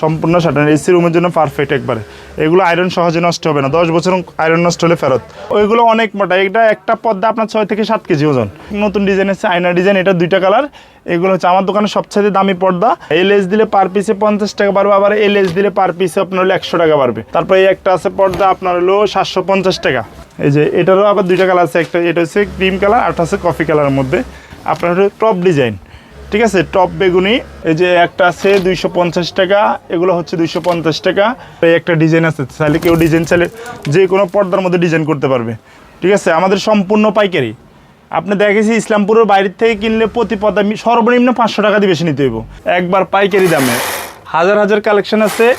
সম্পূর্ণ shutter AC রুমের জন্য পারফেক্ট একবারে। এগুলো আয়রন সহজে নষ্ট হবে না। দশ বছর আয়রন নষ্ট হলে ফেরত। ওইগুলো অনেক মোটা। এটা একটা পদ্মা আপনার ছয় থেকে সাত কেজি ওজন। নতুন ডিজাইন এসেছে আয়না ডিজাইন এটা দুইটা কালার এগুলো হচ্ছে আমার দোকানে সবচেয়ে দামি পর্দা। এল এস দিলে পার পিসে পঞ্চাশ টাকা বাড়বে, আবার এল এস দিলে পার পিসে আপনার হলো একশো টাকা বাড়বে। তারপরে এই একটা আছে পর্দা, আপনার হলো সাতশো পঞ্চাশ টাকা। এই যে এটারও আবার দুইটা কালার আছে, একটা এটা হচ্ছে ক্রিম কালার আর হচ্ছে কফি কালারের মধ্যে। আপনার হলো টপ ডিজাইন ঠিক আছে? টপ বেগুনি, এই যে একটা আছে দুইশো পঞ্চাশ টাকা, এগুলো হচ্ছে দুইশো পঞ্চাশ টাকা। এই একটা ডিজাইন আছে, চাইলে কেউ ডিজাইন চাইলে যে কোনো পর্দার মধ্যে ডিজাইন করতে পারবে। ঠিক আছে? আমাদের সম্পূর্ণ পাইকারি। আপনি দেখেছি ইসলামপুরের বাইরের থেকে কিনলে প্রতি পর্দা মি- সর্বনিম্ন পাঁচশো টাকা দিয়ে বেশি নিতে হইব। একবার পাইকারি দামে। হাজার হাজার কালেকশন আছে,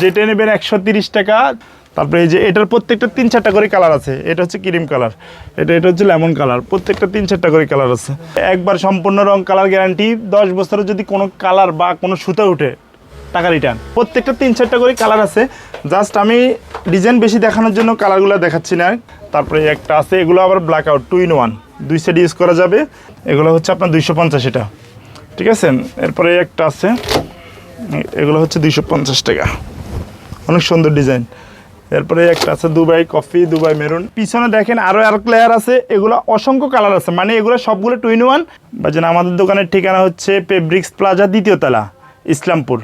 যেটা নেবেন একশো টাকা। তারপরে এই যে এটার প্রত্যেকটা তিন চারটা করে কালার আছে, এটা হচ্ছে ক্রিম কালার, এটা এটা হচ্ছে লেমন কালার, প্রত্যেকটা তিন চারটা করে কালার আছে। একবার সম্পূর্ণ রং কালার গ্যারান্টি, দশ বছরের যদি কোনো কালার বা কোনো সুতা উঠে, টাকা রিটার্ন প্রত্যেকটা তিন চারটা করে কালার আছে জাস্ট আমি ডিজাইন বেশি দেখানোর জন্য কালারগুলো দেখাচ্ছি না। তারপরে একটা আছে, এগুলো আবার blackout two in one দুই সাইড ইউজ করা যাবে, এগুলো হচ্ছে আপনার দুইশো পঞ্চাশ এটা। ঠিক আছে? এরপরে একটা আছে, এগুলো হচ্ছে দুইশো পঞ্চাশ টাকা। অনেক সুন্দর ডিজাইন এরপরে একটা আছে দুবাই কফি, দুবাই মেরুন। পিছনে দেখেন আরও আর ক্লেয়ার আছে, এগুলো অসংখ্য কালার আছে। মানে এগুলো সবগুলো টু ইন ওয়ান বাজেন আমাদের দোকানের ঠিকানা হচ্ছে পেব্রিক্স প্লাজা দ্বিতীয় তলা, ইসলামপুর।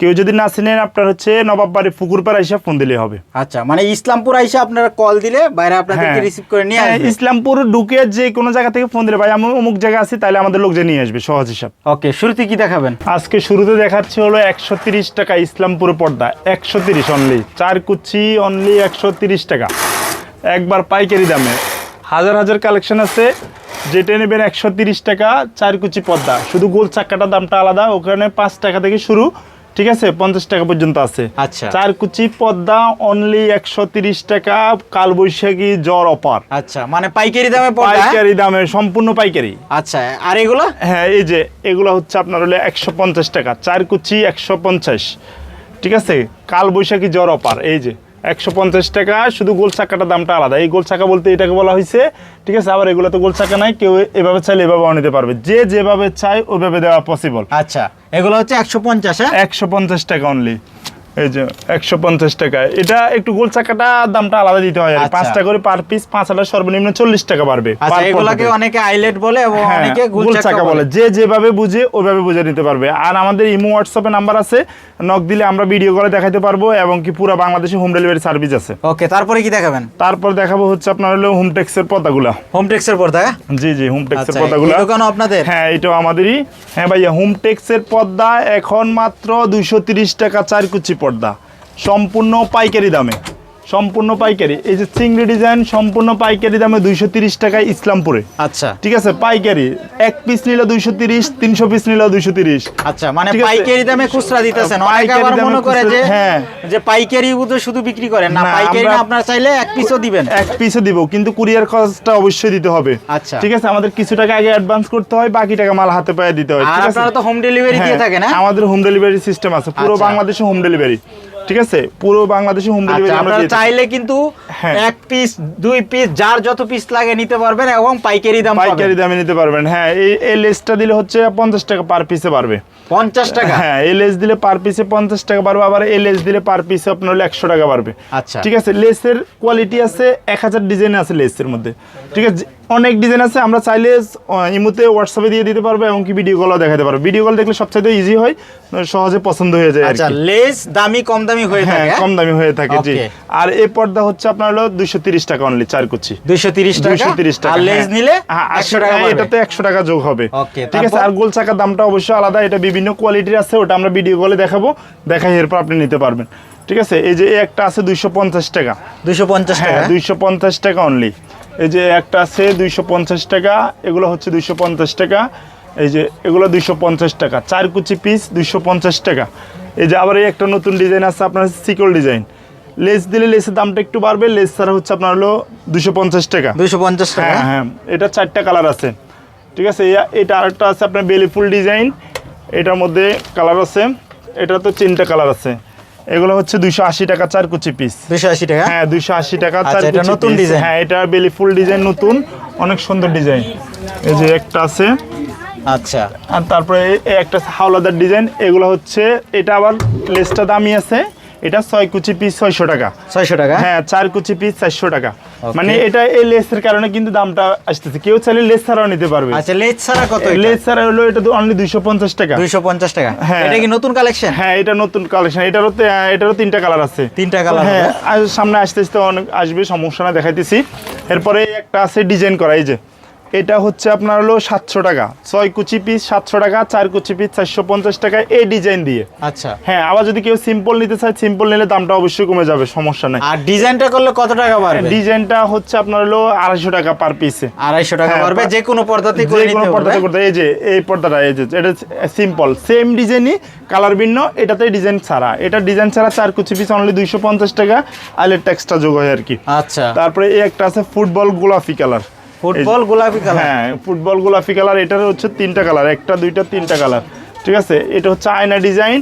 কেউ যদি না চিনেন আপনার হচ্ছে নবাববাড়ি পুকুরপাড়া হিসাব ফোন দিলে হবে। আচ্ছা মানে ইসলামপুর আইসা আপনারা কল দিলে বাইরে আপনাদেরকে রিসিভ করে নিয়ে হ্যাঁ, আসবে। ইসলামপুর ঢুকে যে কোনো জায়গা থেকে ফোন দিলে ভাই আমি অমুক জায়গা আছি তাহলে আমাদের লোক যে নিয়ে আসবে সহজ হিসাব। ওকে শুরুতে কি দেখাবেন? আজকে শুরুতে দেখাচ্ছে হলো একশো তিরিশ টাকা ইসলামপুর পর্দা একশো তিরিশ অনলি চার কুচি অনলি একশো তিরিশ টাকা। একবার পাইকারি দামে। হাজার হাজার কালেকশন আছে। যেটা নেবেন একশো তিরিশ টাকা চার কুচি পর্দা। শুধু গোল চাক্কাটার দামটা আলাদা ওখানে পাঁচ টাকা থেকে শুরু। ঠিক আছে? পঞ্চাশ টাকা পর্যন্ত আছে। আচ্ছা। চার কুচি পদ্মা অনলি একশো তিরিশ টাকা কালবৈশাখী জ্বর অপার। আচ্ছা মানে পাইকারি দামে পাইকারি দামে সম্পূর্ণ পাইকারি। আচ্ছা আর এগুলো? হ্যাঁ এই যে এগুলো হচ্ছে আপনার হলে একশো পঞ্চাশ টাকা চার কুচি একশো পঞ্চাশ। ঠিক আছে? কালবৈশাখী জ্বর অপার এই যে। একশো পঞ্চাশ টাকা শুধু গোল চাকাটার দামটা আলাদা। এই গোল চাকা বলতে এটাকে বলা হয়েছে ঠিক আছে? আবার এগুলো তো গোল চাকা নাই কেউ এভাবে চাইলে এভাবে নিতে পারবে। যে যেভাবে চাই ওইভাবে দেওয়া পসিবল আচ্ছা এগুলো হচ্ছে একশো পঞ্চাশ হ্যাঁ? একশো পঞ্চাশ টাকা অনলি এই যে একশো পঞ্চাশ টাকা। এটা একটু গোল চাকাটা দামটা আলাদা দিতে হয় আর আচ্ছা। পাঁচটা করে পার পিস পাঁচ হাজার সর্বনিম্ন চল্লিশ টাকা বাড়বে আচ্ছা এগুলাকে অনেকে আইলেট বলে এবং হ্যাঁ, অনেকে গোল চাকা বলে। যে যেভাবে বুঝে ওইভাবে বুঝে নিতে পারবে। আর আমাদের ইমো হোয়াটসঅ্যাপে নাম্বার আছে। নক দিলে আমরা ভিডিও করে দেখাতে পারব এবং কি পুরো বাংলাদেশে হোম ডেলিভারি সার্ভিস আছে। ওকে তারপরে কি দেখাবেন? তারপর দেখাবো হচ্ছে আপনার হলো হোম টেক্সের পর্দাগুলা। হোম টেক্সের পর্দা? হ্যাঁ? জি জি হোম টেক্সের পর্দাগুলা। এই আপনাদের? হ্যাঁ এটাও আমাদেরই। হ্যাঁ ভাইয়া হোম টেক্সের পর্দা এখন মাত্র দুইশো তিরিশ টাকা চার কুচি পর্দা সম্পূর্ণ পাইকারি দামে। সম্পূর্ণ পাইকারি। এই যে চিংড়ি ডিজাইন সম্পূর্ণ পাইকারি দামে দুইশো তিরিশ টাকায় ইসলামপুরে। আচ্ছা। ঠিক আছে? পাইকারি। এক পিস নিলে দুইশো তিরিশ তিনশো পিস নিলে দুইশো তিরিশ। আচ্ছা মানে পাইকারি দামে খুচরা দিতেছেন। অনেকে পাইকারি আবার মনে করে যে হ্যাঁ। যে পাইকারি বুঝে শুধু বিক্রি করেন না পাইকারি আপনার চাইলে এক পিসও দিবেন। এক পিসে দিব কিন্তু কুরিয়ার খরচটা অবশ্যই দিতে হবে। আচ্ছা। ঠিক আছে? আমাদের কিছু টাকা আগে অ্যাডভান্স করতে হয় বাকি টাকা মাল হাতে পায়ে দিতে হয়। আর আপনারা তো হোম ডেলিভারি দিয়ে হ্যাঁ, থাকেন হ্যাঁ? আমাদের হোম ডেলিভারি সিস্টেম আছে। পুরো আচ্ছা। বাংলাদেশে হোম ডেলিভারি ঠিক আছে? পুরো বাংলাদেশে হোম আচ্ছা ডেলিভারি আমরা আপনারা চাইলে কিন্তু হ্যাঁ। এক পিস দুই পিস যার যত পিস লাগে নিতে পারবেন এবং পাইকারি দাম পাইকারি দামে নিতে পারবেন হ্যাঁ। এই এই লেসটা দিলে হচ্ছে পঞ্চাশ টাকা পার পিসে পারবে পঞ্চাশ টাকা? হ্যাঁ এই লেস দিলে পার পিসে পঞ্চাশ টাকা পারবে আবার এই লেস দিলে পার পিসে আপনার হলে একশো টাকা পারবে আচ্ছা। ঠিক আছে? লেসের কোয়ালিটি আছে এক হাজার ডিজাইন আছে লেসের মধ্যে। ঠিক আছে? অনেক ডিজাইন আছে আমরা চাইলে ইমুতে হোয়াটসঅ্যাপে দিয়ে দিতে পারব এবং কি ভিডিও কলও দেখাতে পারব। ভিডিও কল দেখলে সবচাইতে ইজি হয় সহজে পছন্দ হয়ে যায় আচ্ছা লেস দামি কম দামি হয়ে হ্যাঁ থাকে? কম দামি হয়ে থাকে জি। আর এই পর্দা হচ্ছে আপনার হলো দুইশো তিরিশ টাকা অনলি চার কুচি। দুইশো তিরিশ টাকা? দুইশো তিরিশ টাকা আর লেস হ্যাঁ। নিলে হ্যাঁ, একশো টাকা হ্যাঁ, পড়বে। এটাতে একশো টাকা যোগ হবে। ঠিক আছে আর গোল চাকার দামটা অবশ্যই আলাদা এটা বিভিন্ন কোয়ালিটির আছে ওটা আমরা ভিডিও কলে দেখাবো দেখাই এরপর আপনি নিতে পারবেন। ঠিক আছে এই যে একটা আছে দুইশো পঞ্চাশ টাকা। দুইশো পঞ্চাশ হ্যাঁ টাকা? দুইশো পঞ্চাশ টাকা অনলি এই যে একটা আছে দুইশো পঞ্চাশ টাকা এগুলো হচ্ছে দুইশো পঞ্চাশ টাকা। এই যে এগুলো দুইশো পঞ্চাশ টাকা। চার কুচি পিস দুইশো পঞ্চাশ টাকা। এই যে আবার এই একটা নতুন ডিজাইন আছে আপনার সিকল ডিজাইন। লেস দিলে লেসের দামটা একটু বাড়বে লেস ছাড়া হচ্ছে আপনার হলো দুশো পঞ্চাশ টাকা। দুইশো পঞ্চাশ টাকা? হ্যাঁ হ্যাঁ এটা চারটা কালার আছে। ঠিক আছে এটা আরেকটা আছে আপনার বেলি ফুল ডিজাইন। এটার মধ্যে কালার আছে। এটা তো তিনটা কালার আছে। এগুলো হচ্ছে দুইশো আশি টাকা চার কুচি পিস দুইশো আশি টাকা? হ্যাঁ দুইশো আশি টাকা আচ্ছা, চার কুচি নতুন ডিজাইন। হ্যাঁ এটা বেলি ফুল ডিজাইন নতুন অনেক সুন্দর ডিজাইন এই যে একটা আছে। আচ্ছা। আর তারপরে একটা হাওলাদার ডিজাইন এগুলো হচ্ছে এটা আবার লেসটা দামি আছে। এটা ছয় কুচি পিস ছয়শো টাকা। ছয়শো টাকা? হ্যাঁ চার কুচি পিস চারশো টাকা। মানে এটা এই লেসের কারণে কিন্তু দামটা আসতেছে। কেউ চাইলে লেস ছাড়াও নিতে পারবে। আচ্ছা লেজ ছাড়া কত লেস ছাড়া হলো এটা অনলি দুইশো পঞ্চাশ টাকা। দুইশো পঞ্চাশ টাকা। হ্যাঁ। এটা কি নতুন কালেকশন হ্যাঁ এটা নতুন কালেকশন এটারও এটারও তিনটা কালার আছে। তিনটা কালার হ্যাঁ সামনে আসতে আসতে অনেক আসবে সমস্যা না দেখাইতেছি। এরপরে একটা আছে ডিজাইন করা এই যে। এটা হচ্ছে আপনার হলো সাতশো টাকা। ছয় কুচি পিস সাতশো টাকা চার কুচি পিস চারশো পঞ্চাশ টাকা এই ডিজাইন দিয়ে। আচ্ছা। হ্যাঁ আবার যদি কেউ সিম্পল নিতে চায় সিম্পল নিলে দামটা অবশ্যই কমে যাবে সমস্যা নাই। আর ডিজাইনটা করলে কত টাকা পারবে ডিজাইনটা হচ্ছে আপনার হলো আড়াইশো টাকা পার পিসে আড়াইশো টাকা হ্যাঁ, পারবে যে কোনো পর্দাতে করে যে নিতে কোনো পর্দাতে করতে এই যে এই পর্দাটা এই যে এটা সিম্পল সেম ডিজাইনই কালার ভিন্ন এটাতে ডিজাইন ছাড়া। এটা ডিজাইন ছাড়া চার কুচি পিস অনলি দুইশো পঞ্চাশ টাকা আলের ট্যাক্সটা যোগ হয় আর কি। আচ্ছা। তারপরে এই একটা আছে ফুটবল গোলাপি কালার ফুটবল গোলাপি কালার হ্যাঁ ফুটবল গোলাপি কালার এটার হচ্ছে তিনটা কালার একটা দুইটা তিনটা কালার ঠিক আছে? এটা হচ্ছে আয়না ডিজাইন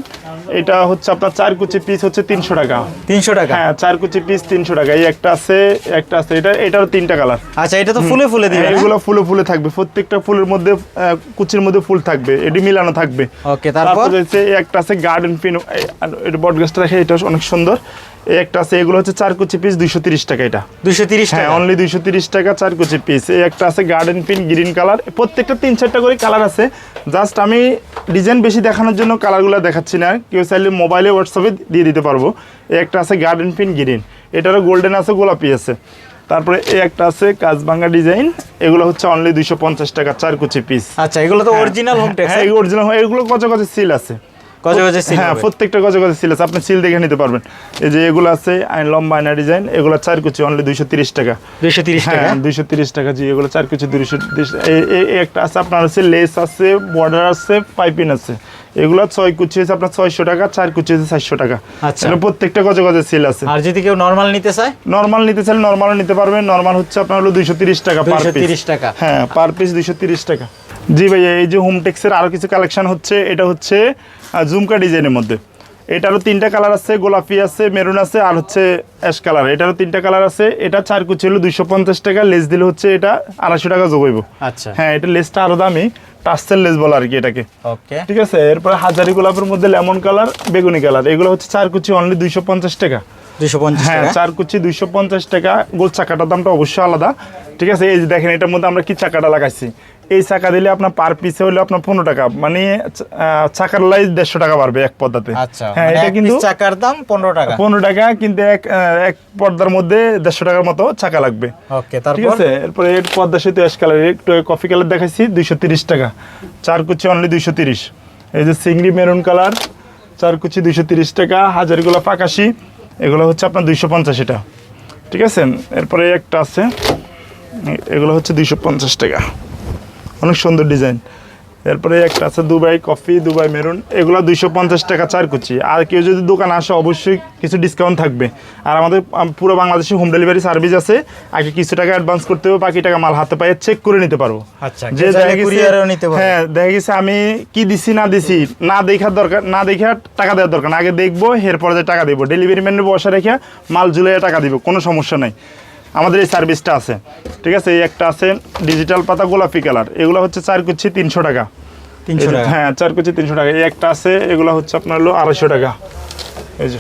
এটা হচ্ছে আপনার চার কুচি পিস হচ্ছে তিনশো টাকা। তিনশো টাকা? হ্যাঁ চার কুচি পিস তিনশো টাকা এই একটা আছে একটা আছে এটা এটারও তিনটা কালার আচ্ছা এটা তো ফুলে ফুলে দিবে এগুলো ফুলে ফুলে থাকবে প্রত্যেকটা ফুলের মধ্যে কুচির মধ্যে ফুল থাকবে এটি মিলানো থাকবে। ওকে তারপর? তারপর হচ্ছে একটা আছে গার্ডেন পিন এটা বট গাছটা দেখে এটা অনেক সুন্দর। এই একটা আছে এগুলো হচ্ছে চার কুচি পিস দুইশো তিরিশ টাকা এটা। দুইশো তিরিশ হ্যাঁ অনলি দুইশো তিরিশ টাকা চার কুচি পিস এই একটা আছে গার্ডেন পিন গ্রিন কালার প্রত্যেকটা তিন চারটা করে কালার আছে। জাস্ট আমি ডিজাইন বেশি দেখানোর জন্য কালারগুলো দেখাচ্ছি না। কেউ চাইলে মোবাইলে হোয়াটসঅ্যাপে দিয়ে দিতে পারব। এই একটা আছে গার্ডেন পিন গ্রিন এটারও গোল্ডেন আছে গোলাপি আছে। তারপরে এই একটা আছে কাজবাঙ্গা ডিজাইন এগুলো হচ্ছে অনলি দুইশো পঞ্চাশ টাকা চার কুচি পিস আচ্ছা এগুলো তো অরিজিনাল হোম টেক্স হ্যাঁ অরিজিনাল এগুলো কচে কচে সিল আছে। গজে গজে হ্যাঁ প্রত্যেকটা সিল আছে। আপনি সিল দেখে নিতে পারবেন। এই যে এগুলো আছে আইন লম্বা আয়না ডিজাইন এগুলো চার কুচি অনলি দুইশো তিরিশ টাকা। দুইশো তিরিশ টাকা? হ্যাঁ দুইশো তিরিশ টাকা জি এগুলো চার কুচি দুইশো একটা আছে আপনার আছে লেস আছে বর্ডার আছে পাইপিং আছে। এগুলো ছয় কুচি হচ্ছে আপনার ছয়শো টাকা চার কুচি হচ্ছে চারশো টাকা। আচ্ছা। প্রত্যেকটা গজে গজে সিল আছে। আর যদি কেউ নর্মাল নিতে চায়? নর্মাল নিতে চাইলে নর্মালও নিতে পারবেন। নর্মাল হচ্ছে আপনার হলো দুইশো তিরিশ টাকা পার পিস তিরিশ টাকা। হ্যাঁ পার পিস দুইশো তিরিশ টাকা। জি ভাইয়া এই যে হোমটেক্সের আরও কিছু কালেকশন হচ্ছে এটা হচ্ছে আহ, ঝুমকা ডিজাইনের মধ্যে। এটারও তিনটা কালার আছে গোলাপি আছে মেরুন আছে আর হচ্ছে অ্যাশ কালার। এটারও তিনটা কালার আছে। এটা চার কুচি হলো দুইশো পঞ্চাশ টাকা লেস দিলে হচ্ছে এটা আড়াইশো টাকা যোগাইব আচ্ছা। হ্যাঁ এটা লেসটা আরও দামি টাস্টের লেস বলা আর কি এটাকে। ওকে। ঠিক আছে এরপরে হাজারি গোলাপের মধ্যে লেমন কালার বেগুনি কালার। এগুলো হচ্ছে চার কুচি অনলি দুইশো পঞ্চাশ টাকা। দুইশো পঞ্চাশ হ্যাঁ টাকা? চার কুচি দুইশো পঞ্চাশ টাকা। গোল চাকাটার দামটা অবশ্যই আলাদা। ঠিক আছে এই যে দেখেন এটার মধ্যে আমরা কি চাকাটা লাগাইছি? এই চাকা দিলে আপনার পার পিসে হলে আপনার পনেরো টাকা। মানে চাকার লাই দেড়শো টাকা বাড়বে এক পদ্মাতে আচ্ছা হ্যাঁ মানে এটা কিন্তু চাকার দাম পনেরো টাকা। পনেরো টাকা কিন্তু এক এক পর্দার মধ্যে দেড়শো টাকার মতো চাকা লাগবে। ওকে ঠিক আছে? এরপরে এর পদ্মা সেতু অ্যাশ কালার একটু কফি কালার দেখাইছি দুইশো তিরিশ টাকা। চার কুচি অনলি দুইশো তিরিশ। এই যে সিংড়ি মেরুন কালার চার কুচি দুইশো তিরিশ টাকা। হাজারিগুলো পাকাশি এগুলো হচ্ছে আপনার দুইশো পঞ্চাশ এটা ঠিক আছে? এরপরে একটা আছে এগুলো হচ্ছে দুইশো পঞ্চাশ টাকা। অনেক সুন্দর ডিজাইন। এরপরে একটা আছে দুবাই কফি দুবাই মেরুন এগুলো দুইশো পঞ্চাশ টাকা চার কুচি। আর কেউ যদি দোকানে আসে অবশ্যই কিছু ডিসকাউন্ট থাকবে। আর আমাদের আম, পুরো বাংলাদেশে হোম ডেলিভারি সার্ভিস আছে। আগে কিছু টাকা অ্যাডভান্স করতে হবে বাকি টাকা মাল হাতে পায়ে চেক করে নিতে পারব। আচ্ছা, যে দেখা গেছে- পারবে। হ্যাঁ দেখা গেছে আমি কি দিছি না দিছি না দেখার দরকার না দেখে টাকা দেওয়ার দরকার আগে দেখব এরপরে যে টাকা দেবো। ডেলিভারি ম্যানের বসা রেখে মাল ঝুলে টাকা দিব কোনো সমস্যা নাই। আমাদের এই সার্ভিসটা আছে। ঠিক আছে? এই একটা আছে ডিজিটাল পাতা গোলাপি কালার। এগুলো হচ্ছে চার কুচি তিনশো টাকা। তিনশো টাকা। হ্যাঁ চার কুচি তিনশো টাকা। এই একটা আছে এগুলো হচ্ছে আপনার হলো আড়াইশো টাকা। এই যে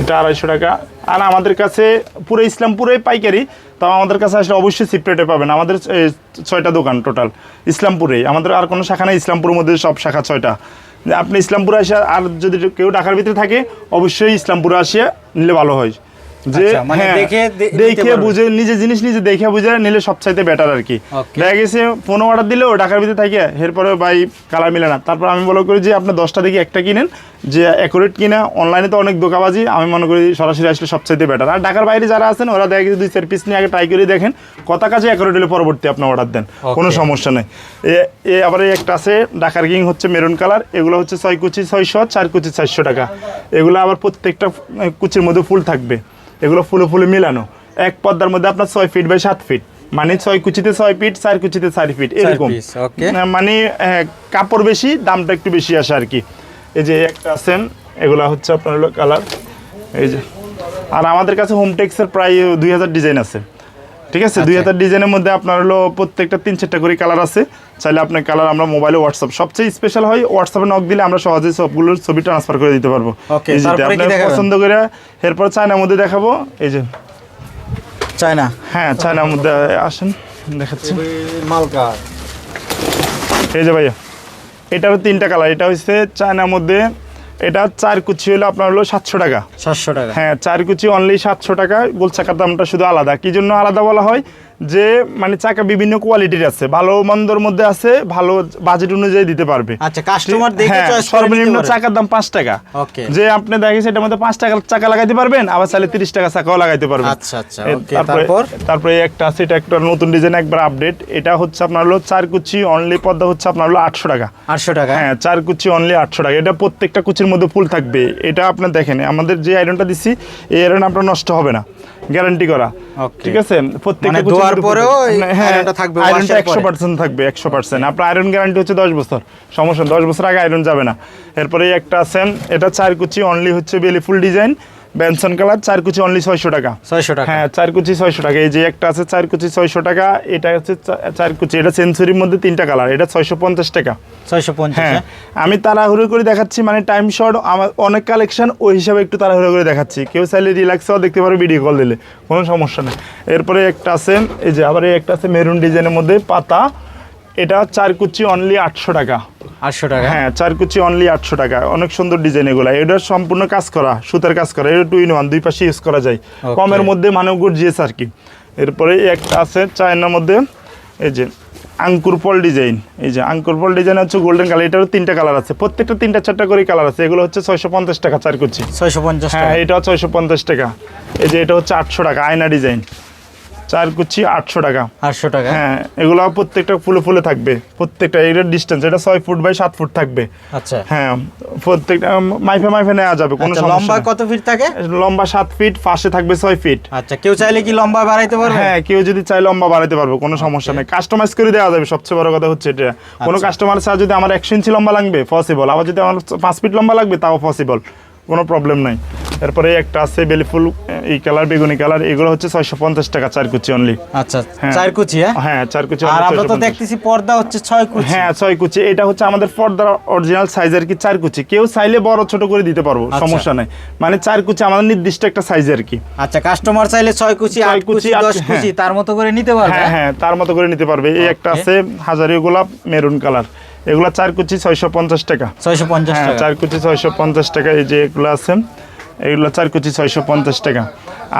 এটা আড়াইশো টাকা। আর আমাদের কাছে পুরো ইসলামপুরে পাইকারি তাও আমাদের কাছে আসলে অবশ্যই সিপ্রেটে পাবেন। আমাদের ছয়টা দোকান টোটাল ইসলামপুরেই। আমাদের আর কোনো শাখা নেই ইসলামপুরের মধ্যে সব শাখা ছয়টা। আপনি ইসলামপুরে আসে আর যদি কেউ ঢাকার ভিতরে থাকে অবশ্যই ইসলামপুরে আসিয়া নিলে ভালো হয়। যে আচ্ছা, মানে হ্যাঁ, দেখে বুঝে নিজে জিনিস নিজে দেখে বুঝে নিলে সবচাইতে বেটার আর কি. দেখা গেছে ফোন অর্ডার দিলেও ঢাকার ভিতরে থাকে এরপরে ভাই কালার মিলে না। তারপর আমি মনে করি যে আপনি দশটা দেখে একটা কিনেন যে অ্যাকুরেট কিনা। অনলাইনে তো অনেক দোকাবাজি আমি মনে করি সরাসরি আসলে সবচাইতে বেটার আর ঢাকার বাইরে যারা আছেন ওরা দেখা গেছে দুই চার পিস নিয়ে আগে ট্রাই করে দেখেন। কথা কাছে অ্যাকুরেট হলে পরবর্তী আপনি অর্ডার দেন কোনো সমস্যা নেই। এ আবার একটা আছে ঢাকার কিং হচ্ছে মেরুন কালার এগুলো হচ্ছে ছয় কুচি ছয়শো চার কুচি চারশো টাকা। এগুলো আবার প্রত্যেকটা কুচির মধ্যে ফুল থাকবে। এগুলো ফুলে ফুলে মিলানো। এক পদ্মার মধ্যে আপনার ছয় ফিট বাই সাত ফিট মানে ছয় কুচিতে ছয় ফিট চার কুচিতে চার ফিট এরকম। মানে কাপড় বেশি দামটা একটু বেশি আসে আর কি। এই যে একটা আছেন এগুলা হচ্ছে আপনার কালার এই যে আর আমাদের কাছে হোমটেক্সের প্রায় দুই হাজার ডিজাইন আছে। ঠিক আছে? দুই হাজার ডিজাইনের মধ্যে আপনার হলো প্রত্যেকটা তিন চারটা করে কালার আছে। চাইলে আপনার কালার আমরা মোবাইলে হোয়াটসঅ্যাপ সবচেয়ে স্পেশাল হয় হোয়াটসঅ্যাপে নক দিলে আমরা সহজেই সবগুলোর ছবি ট্রান্সফার করে দিতে পারব। আপনার পছন্দ করে এরপর চায়নার মধ্যে দেখাবো। এই যে। চায়না? হ্যাঁ চায়নার মধ্যে আসেন দেখাচ্ছি। মালকা। এই যে ভাইয়া এটারও তিনটা কালার এটা হচ্ছে চায়নার মধ্যে এটা চার কুচি হলো আপনার হলো সাতশো টাকা। সাতশো টাকা। হ্যাঁ চার কুচি অনলি সাতশো টাকা। গোল চাকার দামটা শুধু আলাদা। কি জন্য আলাদা বলা হয়? যে মানে চাকা বিভিন্ন কোয়ালিটির আছে ভালো মন্দর মধ্যে আছে ভালো বাজেট অনুযায়ী দিতে পারবে। আচ্ছা কাস্টমার দেখে হ্যাঁ, সর্বনিম্ন চাকার দাম পাঁচ টাকা। যে আপনি দেখেন সেটার মধ্যে পাঁচ টাকার চাকা লাগাইতে পারবেন আবার চাইলে তিরিশ টাকা চাকাও লাগাইতে পারবেন। আচ্ছা, আচ্ছা, তারপরে তারপর? একটা আছে এটা একটা নতুন ডিজাইন একবার আপডেট এটা হচ্ছে আপনার হলো চার কুচি অনলি পদ্মা হচ্ছে আপনার হলো আটশো টাকা। আটশো টাকা? হ্যাঁ চার কুচি অনলি আটশো টাকা। এটা প্রত্যেকটা কুচির মধ্যে ফুল থাকবে। এটা আপনার দেখেন আমাদের যে আয়রনটা দিচ্ছি এই আয়রন আপনার নষ্ট হবে না। গ্যারান্টি করা। ঠিক আছে? প্রত্যেকটা মানে কুচির ধোয়ার পরেও। হ্যাঁ আয়রনটা থাকবে, আয়রনটা wash এর একশো পরে। পার্সেন্ট থাকবে একশো পার্সেন্ট আপনার আয়রন গ্যারান্টি হচ্ছে দশ বছর। সমস্যা নেই, দশ বছর আগে আয়রন যাবে না। এরপরে একটা আছেন এটা চার কুচি অনলি হচ্ছে বেলি ফুল ডিজাইন ব্যানসন কালার চার কুচি অনলি ছয়শো টাকা। ছয়শো টাকা। হ্যাঁ চার কুচি ছয়শো টাকা। এই যে একটা আছে চার কুচি ছয়শো টাকা এটা হচ্ছে চার কুচি। এটা সেঞ্চুরির মধ্যে তিনটা কালার এটা ছয়শো পঞ্চাশ টাকা। ছয়শো পঞ্চাশ হ্যাঁ হ্যাঁ? আমি তাড়াহুড়ো করে দেখাচ্ছি মানে টাইম শর্ট আমার অনেক কালেকশন ওই হিসাবে একটু তাড়াহুড়ো করে দেখাচ্ছি। কেউ চাইলে রিল্যাক্সও দেখতে পারবে ভিডিও কল দিলে। কোনো সমস্যা নেই। এরপরে একটা আছে এই যে আবার এই একটা আছে মেরুন ডিজাইনের মধ্যে পাতা। এটা চার কুচি অনলি আটশো টাকা। আটশো টাকা? হ্যাঁ চার কুচি অনলি আটশো টাকা। অনেক সুন্দর ডিজাইন এগুলো। এটা সম্পূর্ণ কাজ করা সুতার কাজ করা। এটা টু ইন ওয়ান দুই পাশে ইউজ করা যায়। কমের মধ্যে মানে গর্জিয়াস আর কি। এরপরে একটা আছে চায়নার মধ্যে এই যে আঙ্কুর পল ডিজাইন এই যে আঙ্কুর পল ডিজাইন হচ্ছে গোল্ডেন কালার এটারও তিনটা কালার আছে। প্রত্যেকটা তিনটা চারটা করে কালার আছে। এগুলো হচ্ছে ছয়শো পঞ্চাশ টাকা চার কুচি। ছয়শো পঞ্চাশ হ্যাঁ এটাও ছয়শো পঞ্চাশ টাকা। এই যে এটা হচ্ছে আটশো টাকা আয়না ডিজাইন চার কুচি আটশো টাকা। আটশো টাকা? হ্যাঁ এগুলো প্রত্যেকটা ফুলে ফুলে থাকবে। প্রত্যেকটা এটার ডিস্টেন্স এটা ছয় ফুট বাই সাত ফুট থাকবে। আচ্ছা। হ্যাঁ প্রত্যেকটা মাইফে মাইফে নেওয়া যাবে কোনো আচ্ছা, সমস্যা লম্বা। কত ফিট থাকে? লম্বা সাত ফিট পাশে থাকবে ছয় ফিট আচ্ছা কেউ চাইলে কি লম্বা বাড়াইতে পারবে? হ্যাঁ কেউ যদি চাই লম্বা বাড়াতে পারবে কোনো সমস্যা নেই। কাস্টমাইজ করে দেওয়া যাবে সবচেয়ে বড় কথা হচ্ছে এটা। কোনো আচ্ছা। কাস্টমার চায় যদি আমার একশো ইঞ্চি লম্বা লাগবে পসিবল আবার যদি আমার পাঁচ ফিট লম্বা লাগবে তাও পসিবল কোনো প্রবলেম নাই। এরপরে একটা আছে বেলিফুল এই কালার বেগুনি কালার এগুলো হচ্ছে ছয়শো পঞ্চাশ টাকা চার কুচি অনলি আচ্ছা হ্যাঁ। চার কুচি হ্যাঁ? হ্যাঁ চার কুচি আর আমরা তো দেখতেছি পর্দা হচ্ছে ছয় কুচি। হ্যাঁ ছয় কুচি। এটা হচ্ছে আমাদের পর্দার অরিজিনাল সাইজের কি চার কুচি? কেউ চাইলে বড় ছোট করে দিতে পারব আচ্ছা। সমস্যা নাই। মানে চার কুচি আমাদের নির্দিষ্ট একটা সাইজ আর কি। আচ্ছা কাস্টমার চাইলে ছয় কুচি ছয় আট কুচি কুচি, আট- দশ হ্যাঁ। কুচি তার মতো করে নিতে পারবে হ্যাঁ হ্যাঁ? তার মতো করে নিতে পারবে। এই একটা আছে হাজারি গোলাপ মেরুন কালার। এগুলা চার কুচি ছয়শো পঞ্চাশ টাকা। ছয়শো পঞ্চাশ হ্যাঁ চার কুচি ছয়শো পঞ্চাশ টাকা এই যে এগুলো আছে এগুলো চার কুচি ছয়শো পঞ্চাশ টাকা।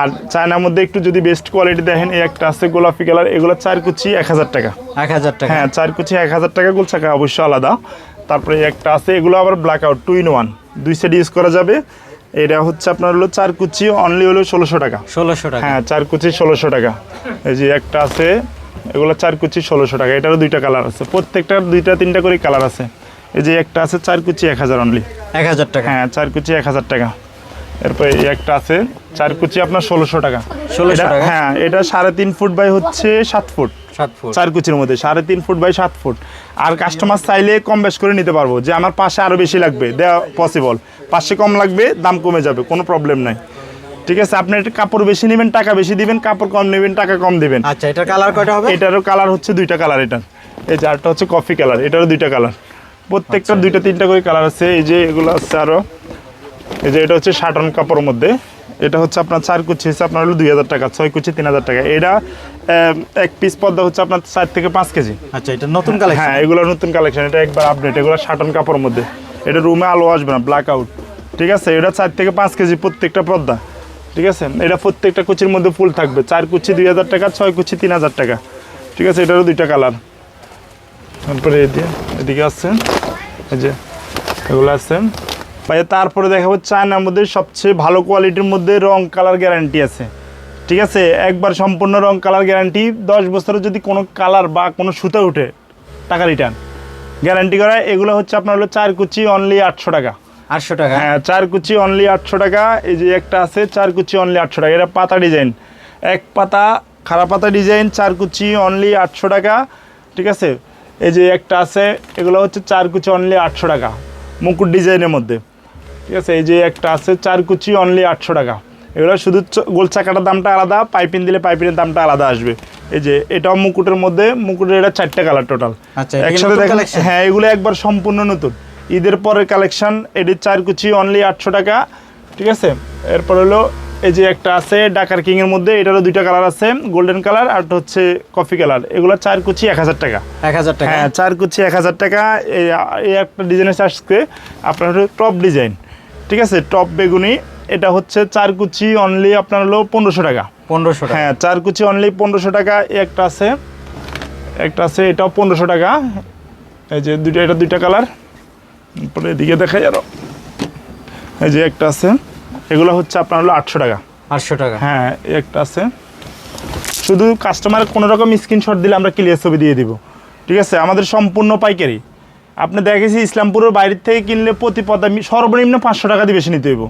আর চায়নার মধ্যে একটু যদি বেস্ট কোয়ালিটি দেখেন এই একটা আছে গোলাপি কালার এগুলো চার কুচি এক হাজার টাকা। এক হাজার টাকা। হ্যাঁ চার কুচি এক হাজার টাকা গোল চাকা অবশ্যই আলাদা। তারপরে একটা আছে এগুলো আবার blackout two in one দুই সাইড ইউজ করা যাবে। এটা হচ্ছে আপনার হলো চার কুচি অনলি হলো ষোলোশো টাকা। ষোলোশো টাকা। হ্যাঁ চার কুচি ষোলোশো টাকা। এই যে একটা আছে এগুলো চার কুচি ষোলোশো টাকা এটারও দুইটা কালার আছে। প্রত্যেকটার দুইটা তিনটা করে কালার আছে। এই যে একটা আছে চার কুচি এক হাজার অনলি এক হাজার টাকা। হ্যাঁ চার কুচি এক হাজার টাকা। এরপর এই একটা আছে চার কুচি আপনার ষোলোশো টাকা। 1600 এটা- টাকা? হ্যাঁ এটা সাড়ে তিন ফুট বাই হচ্ছে সাত ফুট। সাত ফুট। চার কুচির মধ্যে সাড়ে তিন ফুট বাই সাত ফুট। আর কাস্টমার চাইলে কম বেশ করে নিতে পারব যে আমার পাশে আরও বেশি লাগবে দেওয়া পসিবল পাশে কম লাগবে দাম কমে যাবে কোনো প্রবলেম নাই। ঠিক আছে আপনি একটা কাপড় বেশি নেবেন টাকা বেশি দিবেন কাপড় কম নেবেন টাকা কম দিবেন। আচ্ছা এটার কালার কয়টা হবে? এটারও কালার হচ্ছে দুইটা কালার এটার এই যে আরটা হচ্ছে কফি কালার এটারও দুইটা কালার প্রত্যেকটা দুইটা তিনটা করে কালার আছে। এই যে এগুলো আছে আরও এই যে এটা হচ্ছে শাটন কাপড়ের মধ্যে। এটা হচ্ছে আপনার চার কুচি হচ্ছে আপনার হলো দুই হাজার টাকা ছয় কুচি তিন হাজার টাকা। এটা এক পিস পদ্মা হচ্ছে আপনার চার থেকে পাঁচ কেজি। আচ্ছা এটা নতুন কালেকশন হ্যাঁ এগুলো নতুন কালেকশন এটা একবার আপডেট এগুলো শাটন কাপড়ের মধ্যে। এটা রুমে আলো আসবে না ব্ল্যাক আউট ঠিক আছে এটা চার থেকে পাঁচ কেজি প্রত্যেকটা পর্দা। ঠিক আছে? এটা প্রত্যেকটা কুচির মধ্যে ফুল থাকবে। চার কুচি দুই হাজার টাকা, ছয় কুচি তিন হাজার টাকা। ঠিক আছে? এটারও দুইটা কালার। তারপরে এদিকে এদিকে আসছে এই যে, এগুলো আছে। ভাই তারপরে দেখাবো চায়নার মধ্যে সবচেয়ে ভালো কোয়ালিটির মধ্যে রং কালার গ্যারান্টি আছে। ঠিক আছে? একবার সম্পূর্ণ রং কালার গ্যারান্টি, দশ বছরের যদি কোনো কালার বা কোনো সুতা উঠে, টাকা রিটার্ন গ্যারান্টি করা এগুলো হচ্ছে আপনার হলো চার কুচি অনলি আটশো টাকা। আটশো টাকা। হ্যাঁ চার কুচি অনলি আটশো টাকা। এই যে একটা আছে চার কুচি অনলি আটশো টাকা। এটা পাতা ডিজাইন এক পাতা খারাপ পাতা ডিজাইন চার কুচি অনলি আটশো টাকা। ঠিক আছে? এই যে একটা আছে এগুলো হচ্ছে চার কুচি অনলি আটশো টাকা। মুকুট ডিজাইনের মধ্যে। ঠিক আছে? এই যে একটা আছে চার কুচি অনলি আটশো টাকা। এগুলো শুধু গোল চাকাটার দামটা আলাদা পাইপিং দিলে পাইপিনের দামটা আলাদা আসবে। এই যে এটাও মুকুটের মধ্যে মুকুটের এটা চারটে কালার টোটাল আচ্ছা, একসাথে নতুন দেখেন হ্যাঁ এগুলো একবার সম্পূর্ণ নতুন। ঈদের পরের কালেকশন এটির চার কুচি অনলি আটশো টাকা ঠিক আছে? এরপর হলো এই যে একটা আছে ডাকার কিংয়ের মধ্যে এটারও দুইটা কালার আছে গোল্ডেন কালার আর হচ্ছে কফি কালার। এগুলো চার কুচি এক হাজার টাকা। এক হাজার টাকা? হ্যাঁ চার কুচি এক হাজার টাকা। এই একটা ডিজাইনের আসছে আপনার হলো টপ ডিজাইন ঠিক আছে? টপ বেগুনি এটা হচ্ছে চার কুচি অনলি আপনার হলো পনেরোশো টাকা। পনেরোশো হ্যাঁ চার কুচি অনলি পনেরোশো টাকা এই একটা আছে একটা আছে এটাও পনেরোশো টাকা। এই যে দুইটা এটা দুইটা কালার। পরে এদিকে দেখাই আরও। এই যে একটা আছে এগুলো হচ্ছে আপনার হলো আটশো টাকা। আটশো টাকা। হ্যাঁ একটা আছে। শুধু কাস্টমার কোনো রকম স্ক্রিনশট দিলে আমরা ক্লিয়ার ছবি দিয়ে দিব। ঠিক আছে? আমাদের সম্পূর্ণ পাইকারি। আপনি দেখেছি ইসলামপুরের বাইরের থেকে কিনলে প্রতি পদা সর্বনিম্ন পাঁচশো টাকা দিয়ে বেশি নিতে হইব।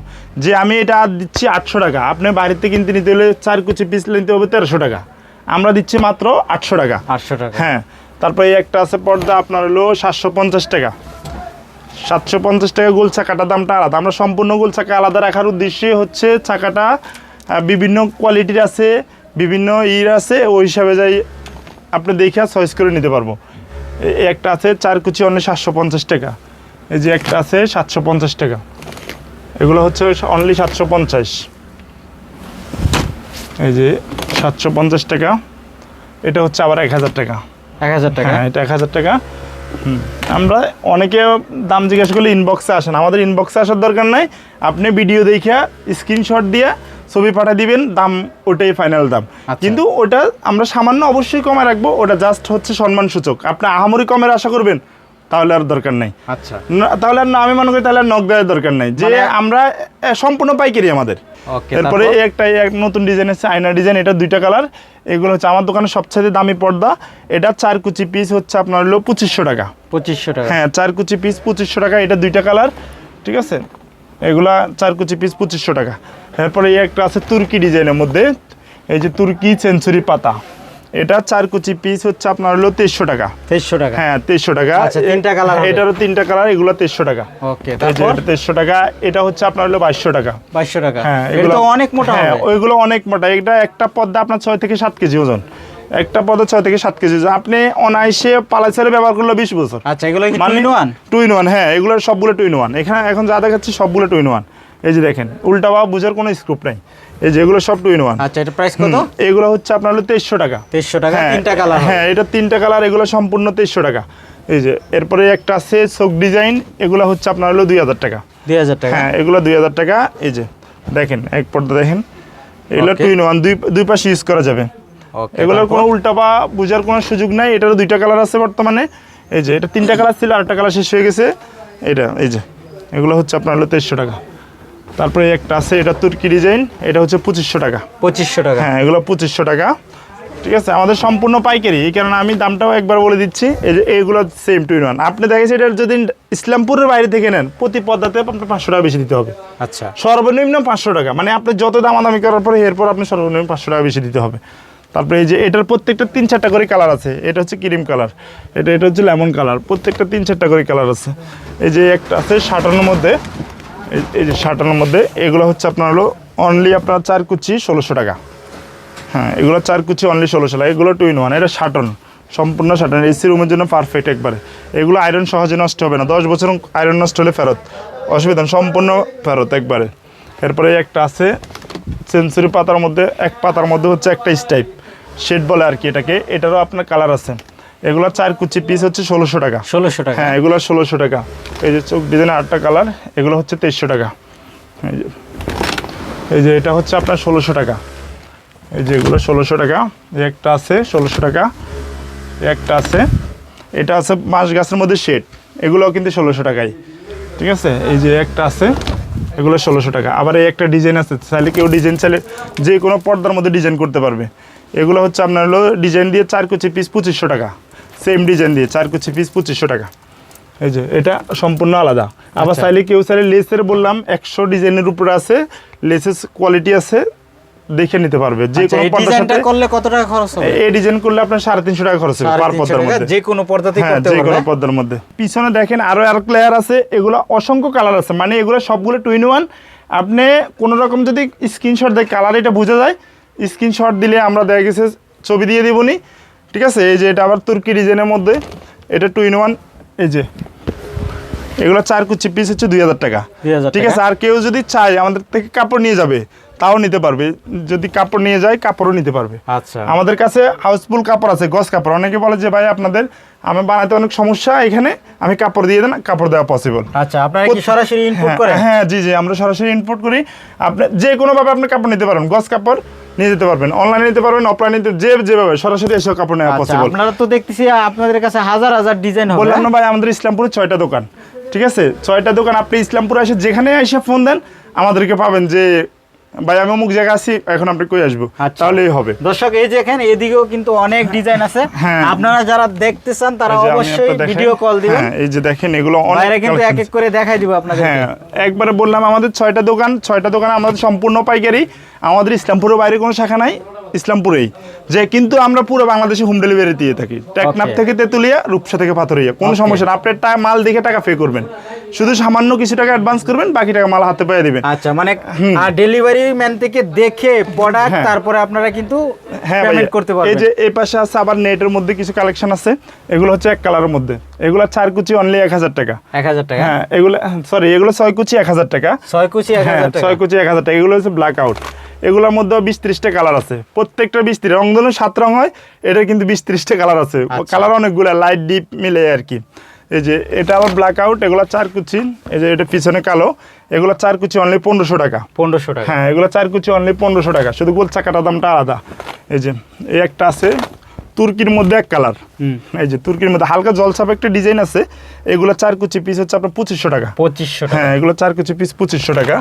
যে আমি এটা দিচ্ছি আটশো টাকা আপনি বাইরের থেকে কিনতে নিতে হলে চার কুচি পিস নিতে হবে তেরোশো টাকা। আমরা দিচ্ছি মাত্র আটশো টাকা। আটশো টাকা। হ্যাঁ তারপরে এই একটা আছে পর্দা আপনার হলো সাতশো পঞ্চাশ টাকা। সাতশো পঞ্চাশ টাকা গোল চাকাটার দামটা আলাদা। আমরা সম্পূর্ণ গোল চাকা আলাদা রাখার উদ্দেশ্যে হচ্ছে চাকাটা বিভিন্ন কোয়ালিটির আছে বিভিন্ন ইর আছে ওই হিসাবে যাই আপনি দেখে চয়েস করে নিতে পারব। একটা আছে চার কুচি অনলি সাতশো পঞ্চাশ টাকা। এই যে একটা আছে সাতশো পঞ্চাশ টাকা। এগুলো হচ্ছে অনলি সাতশো পঞ্চাশ। এই যে সাতশো পঞ্চাশ টাকা। এটা হচ্ছে আবার এক হাজার টাকা। এক হাজার টাকা? হ্যাঁ এটা এক হাজার টাকা। আমরা অনেকে দাম জিজ্ঞাসা করলে ইনবক্সে আসেন। আমাদের ইনবক্সে আসার দরকার নাই। আপনি ভিডিও দেখিয়া স্ক্রিনশট দিয়ে ছবি পাঠিয়ে দিবেন দাম ওটাই ফাইনাল দাম। আচ্ছা। কিন্তু ওটা আমরা সামান্য অবশ্যই কমে রাখব ওটা জাস্ট হচ্ছে সম্মানসূচক। আপনি আহামরি কমের আশা করবেন? তাহলে আর দরকার নাই। আচ্ছা। তাহলে আর না আমি মনে করি তাহলে আর নক দেওয়ার দরকার নাই। যে মানে- আমরা সম্পূর্ণ পাইকারি আমাদের। এরপরে একটা এক নতুন ডিজাইন আছে আয়না ডিজাইন এটা দুইটা কালার। এগুলো হচ্ছে আমার দোকানে সবচেয়ে দামি পর্দা। এটা চার কুচি পিস হচ্ছে আপনার হলো পঁচিশশো টাকা। পঁচিশশো টাকা। হ্যাঁ চার কুচি পিস পঁচিশশো টাকা এটা দুইটা কালার ঠিক আছে? এগুলা চার কুচি পিস পঁচিশশো টাকা। এরপরে এই একটা আছে তুর্কি ডিজাইনের মধ্যে। এই যে তুর্কি সেঞ্চুরি পাতা। এটা চার কুচি পিস হচ্ছে আপনার হলো তেইশশো টাকা। তেইশশো টাকা? হ্যাঁ তেইশশো টাকা। আচ্ছা, তিনটা হবে। এটারও তিনটা কালার এগুলো তেইশশো টাকা। ওকে তেইশশো টাকা এটা হচ্ছে আপনার হলো বাইশশো টাকা। বাইশশো টাকা। হ্যাঁ এগুলো অনেক মোটা হ্যাঁ ওইগুলো অনেক মোটা। এটা একটা পদ্মা আপনার ছয় থেকে সাত কেজি ওজন। একটা পদ্মা ছয় থেকে সাত কেজি আপনি অনায়াসে পালাইসারে ব্যবহার করলে বিশ বছর। আচ্ছা এগুলো মানে two in one two in one হ্যাঁ এগুলো সবগুলো টু ইন ওয়ান এখানে এখন যা দেখাচ্ছি সবগুলো টু ইন ওয়ান এই যে দেখেন উল্টা বা বুঝার কোনো স্কোপ নাই। এই যে এগুলো সব টু ইন ওয়ান আচ্ছা এটা প্রাইস কত? এগুলো হচ্ছে আপনার হলো তেইশশো টাকা। তেইশশো টাকা হ্যাঁ, তিনটা কালার হ্যাঁ এটা তিনটা কালার এগুলো সম্পূর্ণ তেইশশো টাকা। এই যে এরপরে একটা আছে চোখ ডিজাইন এগুলো হচ্ছে আপনার হলো দুই হাজার টাকা। দুই হাজার টাকা। হ্যাঁ এগুলো দুই হাজার টাকা এই যে দেখেন এক পর্দা দেখেন। এগুলো. টু ইন ওয়ান দুই দুই পাশে ইউজ করা যাবে। এগুলোর কোনো উল্টা বা বোঝার কোনো সুযোগ নাই এটারও দুইটা কালার আছে বর্তমানে। এই যে এটা তিনটা কালার ছিল আরেকটা কালার শেষ হয়ে গেছে। এটা এই যে এগুলো হচ্ছে আপনার হলো তেইশশো টাকা। তারপরে একটা আছে এটা তুর্কি ডিজাইন এটা হচ্ছে পঁচিশশো টাকা। পঁচিশশো টাকা। হ্যাঁ এগুলো পঁচিশশো টাকা। ঠিক আছে আমাদের সম্পূর্ণ পাইকারি এই কারণে আমি দামটাও একবার বলে দিচ্ছি এইগুলো সেম টু ওয়ান আপনি দেখেছি এটা যদি ইসলামপুরের বাইরে থেকে নেন প্রতি পদ্মাতে আপনার পাঁচশো টাকা বেশি দিতে হবে। আচ্ছা। সর্বনিম্ন পাঁচশো টাকা মানে আপনি যত দাম দামাদামি করার পরে এরপর আপনি সর্বনিম্ন পাঁচশো টাকা বেশি দিতে হবে। তারপরে এই যে এটার প্রত্যেকটা তিন চারটা করে কালার আছে এটা হচ্ছে ক্রিম কালার এটা এটা হচ্ছে লেমন কালার প্রত্যেকটা তিন চারটা করে কালার আছে। এই যে একটা আছে শাটানোর মধ্যে এই- যে শাটানোর মধ্যে, এগুলো হচ্ছে আপনার হলো অনলি আপনার চার কুচি ষোলোশো টাকা। হ্যাঁ এগুলো চার কুচি অনলি ষোলোশো টাকা। এগুলো টু ইন ওয়ান এটা শাটন সম্পূর্ণ শাটন এসি রুমের জন্য পারফেক্ট একবারে। এগুলো আয়রন সহজে নষ্ট হবে না। দশ বছর আয়রন নষ্ট হলে ফেরত। অসুবিধা সম্পূর্ণ ফেরত একবারে। এরপরে একটা আছে সেঞ্চুরি পাতার মধ্যে, এক পাতার মধ্যে হচ্ছে একটা স্টাইপ শেড বলে আর কি এটাকে। এটারও আপনার কালার আছে। এগুলো চার কুচি পিস হচ্ছে ষোলোশো টাকা। ষোলোশো টাকা। হ্যাঁ এগুলো ষোলোশো টাকা। এই যে চোখ ডিজাইনের আটটা কালার এগুলো হচ্ছে তেইশশো টাকা। এই যে এই যে এটা হচ্ছে আপনার ষোলোশো টাকা। এই যে এগুলো ষোলোশো টাকা। একটা আছে ষোলোশো টাকা। একটা আছে। এটা আছে মাছ গাছের মধ্যে শেড। এগুলোও কিন্তু ষোলোশো টাকাই ঠিক আছে? এই যে একটা আছে এগুলো ষোলোশো টাকা। আবার এই একটা ডিজাইন আছে। চাইলে কেউ ডিজাইন চাইলে যে কোনো পর্দার মধ্যে ডিজাইন করতে পারবে। এগুলো হচ্ছে আপনার হলো ডিজাইন দিয়ে চার কুচি পিস পঁচিশশো টাকা। সেম ডিজাইন দিয়ে চার কুচি পিস পঁচিশশো টাকা। এই যে এটা সম্পূর্ণ আলাদা। আবার আচ্ছা। চাইলে কেউ চাইলে লেসের বললাম একশো ডিজাইনের উপরে আছে লেসের কোয়ালিটি আছে দেখে নিতে পারবে। যে আচ্ছা, কোনো পর্দার করলে কত টাকা খরচ হবে? এই ডিজাইন করলে আপনার সাড়ে তিনশো টাকা খরচ হবে পার পর্দার মধ্যে। যে কোনো পর্দাতেই হ্যাঁ করতে যে কোনো পর্দার মধ্যে। পিছনে দেখেন আরও আর লেয়ার আছে এগুলো অসংখ্য কালার আছে। মানে এগুলো সবগুলো টু ইন ওয়ান আপনি কোনো রকম যদি স্ক্রিনশট দেয় কালার এটা বোঝা যায় স্ক্রিনশট দিলে আমরা দেখা গেছে ছবি দিয়ে দিবনি। ঠিক আছে? এই যে এটা আবার তুর্কি ডিজাইনের মধ্যে। এটা টু ইন ওয়ান এই যে। এগুলো চার কুচি পিস হচ্ছে দুই হাজার টাকা। ঠিক আছে? আর কেউ যদি চায় আমাদের থেকে কাপড় নিয়ে যাবে তাও নিতে পারবে। যদি কাপড় নিয়ে যায় কাপড়ও নিতে পারবে। আচ্ছা। আমাদের কাছে হাউসফুল কাপড় আছে গস কাপড়। অনেকে বলে যে ভাই আপনাদের আমি বানাতে অনেক সমস্যা এখানে আমি কাপড় দিয়ে দেন কাপড় দেওয়া পসিবল আচ্ছা আপনারা কি সরাসরি ইনপুট হ্যাঁ, করেন? হ্যাঁ জি জি আমরা সরাসরি ইনপুট করি। আপনি যে কোনোভাবে আপনি কাপড় নিতে পারেন গস কাপড় নিয়ে যেতে পারবেন। অনলাইনে নিতে পারবেন অফলাইনে নিতে যে যেভাবে সরাসরি এসে কাপড় নেওয়া আচ্ছা পসিবল আপনারা তো দেখতেছি আপনাদের কাছে হাজার হাজার ডিজাইন হবে। বললাম না ভাই আমাদের ইসলামপুরে ছয়টা দোকান। ঠিক আছে? ছয়টা দোকান আপনি ইসলামপুরে এসে যেখানে এসে ফোন দেন আমাদেরকে পাবেন যে ভাই আমি অমুক জায়গা আছি এখন আপনি কই আসব? তাহলে তাহলেই হবে। দর্শক এই যে এখানে এদিকেও কিন্তু অনেক ডিজাইন আছে। হ্যাঁ। আপনারা যারা দেখতে চান তারা অবশ্যই ভিডিও কল দিবেন। হ্যাঁ এই যে দেখেন এগুলো অনেক কিন্তু এক এক করে দেখাই দিব আপনাদের হ্যাঁ একবারে বললাম আমাদের ছয়টা দোকান ছয়টা দোকান আমাদের সম্পূর্ণ পাইকারি। আমাদের ইসলামপুরের বাইরে কোনো শাখা নাই। ইসলামপুরেই যে কিন্তু আমরা পুরো বাংলাদেশে হোম ডেলিভারি দিয়ে থাকি। টেকনাফ থেকে তেতুলিয়া রূপসা থেকে পাথরিয়া কোনো সমস্যা না। আপনি টা- মাল দেখে টাকা পে করবেন। শুধু সামান্য কিছু টাকা অ্যাডভান্স করবেন বাকি টাকা মাল হাতে পেয়ে দিবেন। আচ্ছা মানে আর ডেলিভারি ম্যান থেকে দেখে প্রোডাক্ট হ্যাঁ। তারপরে আপনারা কিন্তু হ্যাঁ পেমেন্ট। করতে এই যে এই পাশে আছে আবার নেটের মধ্যে কিছু কালেকশন আছে। এগুলো হচ্ছে এক কালারের মধ্যে। এগুলো চার কুচি অনলি এক হাজার টাকা। এক হাজার টাকা? হ্যাঁ এগুলো সরি এগুলো ছয় কুচি এক হাজার টাকা। ছয় কুচি এক হ্যাঁ হাজার টাকা? ছয় কুচি এক হাজার টাকা। এগুলো হচ্ছে ব্ল্যাক আউট এগুলোর মধ্যেও বিশ ত্রিশটা কালার আছে। প্রত্যেকটা বিশ ত্রিশ রং ধরুন সাত রং হয় এটা কিন্তু বিশ ত্রিশটা কালার আছে। কালার অনেকগুলো লাইট ডিপ মিলে আর কি। এই যে এটা আবার ব্ল্যাক আউট এগুলো চার কুচি এই যে এটা পিছনে কালো এগুলো চার কুচি অনলি পনেরোশো টাকা। পনেরোশো টাকা। হ্যাঁ এগুলো চার কুচি অনলি পনেরোশো টাকা শুধু গোল চাকাটা দামটা আলাদা। এই যে এই একটা আছে তুর্কির মধ্যে এক কালার। এই যে তুর্কির মধ্যে হালকা জলছাপ একটা ডিজাইন আছে। এগুলো চার কুচি পিস হচ্ছে আপনার পঁচিশশো টাকা। পঁচিশশো হ্যাঁ এগুলো চার কুচি পিস পঁচিশশো টাকা।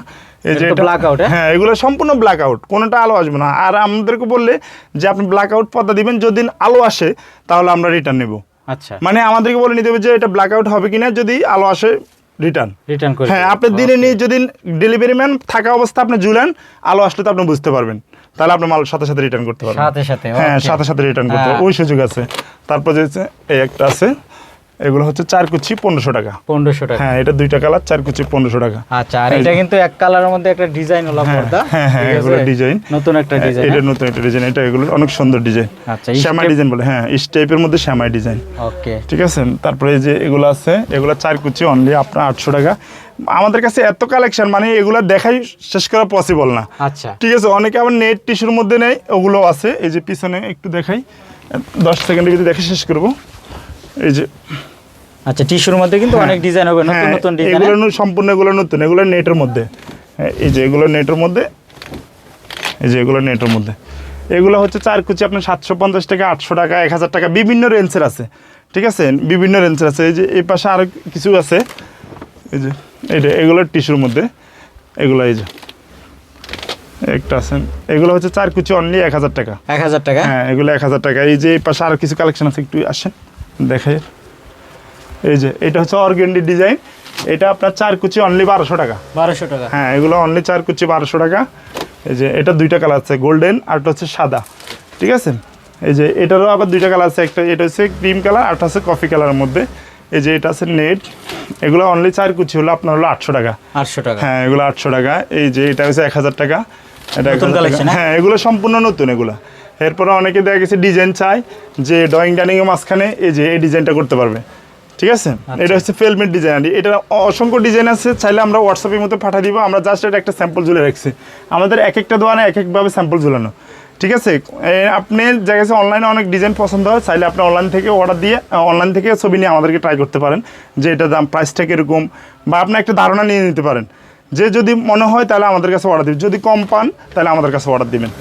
এই যে black out, হ্যাঁ? এগুলো সম্পূর্ণ ব্ল্যাক আউট কোনোটা আলো আসবে না। আর আমাদেরকে বললে যে আপনি ব্ল্যাক আউট পর্দা দিবেন যদি আলো আসে তাহলে আমরা রিটার্ন নেব। আচ্ছা। মানে আমাদেরকে বলে নিতে হবে যে এটা ব্ল্যাক আউট হবে কিনা যদি আলো আসে রিটার্ন রিটার্ন হ্যাঁ আপনি দিনে নিয়ে যদি ডেলিভারি ম্যান থাকা অবস্থা আপনি ঝুলেন আলো আসলে তো আপনি বুঝতে পারবেন। তাহলে আপনি মাল সাথে সাথে রিটার্ন করতে পারবেন। সাথে সাথে হ্যাঁ সাথে সাথে রিটার্ন করতে হ্যাঁ। পারবেন ওই সুযোগ আছে। তারপর যে এই একটা আছে এগুলো হচ্ছে চার কুচি পনেরোশো টাকা। পনেরোশো টাকা। হ্যাঁ এটা দুইটা কালার চার কুচি পনেরোশো টাকা। আচ্ছা আর এটা কিন্তু এক কালারের মধ্যে একটা ডিজাইন হলো হ্যাঁ, পর্দা। হ্যাঁ, হ্যাঁ, এগুলো design। নতুন একটা ডিজাইন এটা নতুন একটা ডিজাইন এটা এগুলো অনেক সুন্দর ডিজাইন আচ্ছা শ্যামাই ডিজাইন বলে হ্যাঁ স্টেপের মধ্যে শ্যামাই ডিজাইন ওকে ঠিক আছে? তারপরে এই যে এগুলো আছে এগুলো চার কুচি অনলি আপনার আটশো টাকা। আমাদের কাছে এত কালেকশন মানে এগুলো দেখাই শেষ করা পসিবল না। আচ্ছা। ঠিক আছে অনেকে আবার নেট টিস্যুর মধ্যে নেই ওগুলো আছে। এই যে পিছনে একটু দেখাই। দশ সেকেন্ডের ভিতরে দেখে শেষ করব। এই যে আচ্ছা টিস্যুর মধ্যে কিন্তু অনেক ডিজাইন হবে নতুন হ্যাঁ, নতুন ডিজাইন এগুলো সম্পূর্ণ এগুলো নতুন এগুলো নেটের মধ্যে। হ্যাঁ, এই যে এগুলো নেটের মধ্যে। এই যে এগুলো নেটের মধ্যে। এগুলো হচ্ছে চার কুচি আপনার সাতশো পঞ্চাশ টাকা আটশো টাকা এক হাজার টাকা বিভিন্ন রেঞ্জের আছে। ঠিক আছে? বিভিন্ন রেঞ্জের আছে। এই যে এই পাশে আরও কিছু আছে। এই যে এইটা এগুলো টিস্যুর মধ্যে এগুলো এই যে একটা আছেন এগুলো হচ্ছে চার কুচি অনলি এক হাজার টাকা। এক হাজার টাকা? হ্যাঁ এগুলো এক হাজার টাকা। এই যে এই পাশে আরও কিছু কালেকশন আছে একটু আসেন দেখাই। এই যে এটা হচ্ছে অর্গেন্ডি ডিজাইন। এটা আপনার চার কুচি অনলি বারোশো টাকা। বারোশো টাকা। হ্যাঁ এগুলো অনলি চার কুচি বারোশো টাকা। এই যে এটা দুইটা কালার আছে গোল্ডেন আরটা হচ্ছে সাদা। ঠিক আছে? এই যে এটারও আবার দুইটা কালার আছে একটা এটা হচ্ছে ক্রিম কালার আর একটা হচ্ছে কফি কালারের মধ্যে। এই যে এটা আছে নেট এগুলো অনলি চার কুচি হলো আপনার হলো আটশো টাকা। আটশো টাকা। হ্যাঁ এগুলো আটশো টাকা। এই যে এটা হচ্ছে এক হাজার টাকা। এটা হ্যাঁ? হ্যাঁ এগুলো সম্পূর্ণ নতুন এগুলো। এরপরে অনেকে দেখা গেছে ডিজাইন চায় যে ড্রয়িং ডাইনিং এর মাঝখানে এই যে এই ডিজাইনটা করতে পারবে। ঠিক আছে? আচ্ছা। এটা হচ্ছে ফেলমেট ডিজাইন এটা অসংখ্য ডিজাইন আছে চাইলে আমরা হোয়াটসঅ্যাপের মধ্যে পাঠিয়ে দিব। আমরা জাস্ট এটা একটা স্যাম্পল ঝুলে রাখছি। আমাদের এক একটা দোকানে এক একভাবে স্যাম্পল ঝুলানো। ঠিক আছে? আপনি দেখা গেছে অনলাইনে অনেক ডিজাইন পছন্দ হয়, চাইলে আপনি অনলাইন থেকে অর্ডার দিয়ে অনলাইন থেকে ছবি নিয়ে আমাদেরকে ট্রাই করতে পারেন, যে এটা দাম প্রাইসটা কীরকম বা আপনি একটা ধারণা নিয়ে নিতে পারেন। যে যদি মনে হয় তাহলে আমাদের কাছে অর্ডার দিবেন, যদি কম পান তাহলে আমাদের কাছে অর্ডার দিবেন।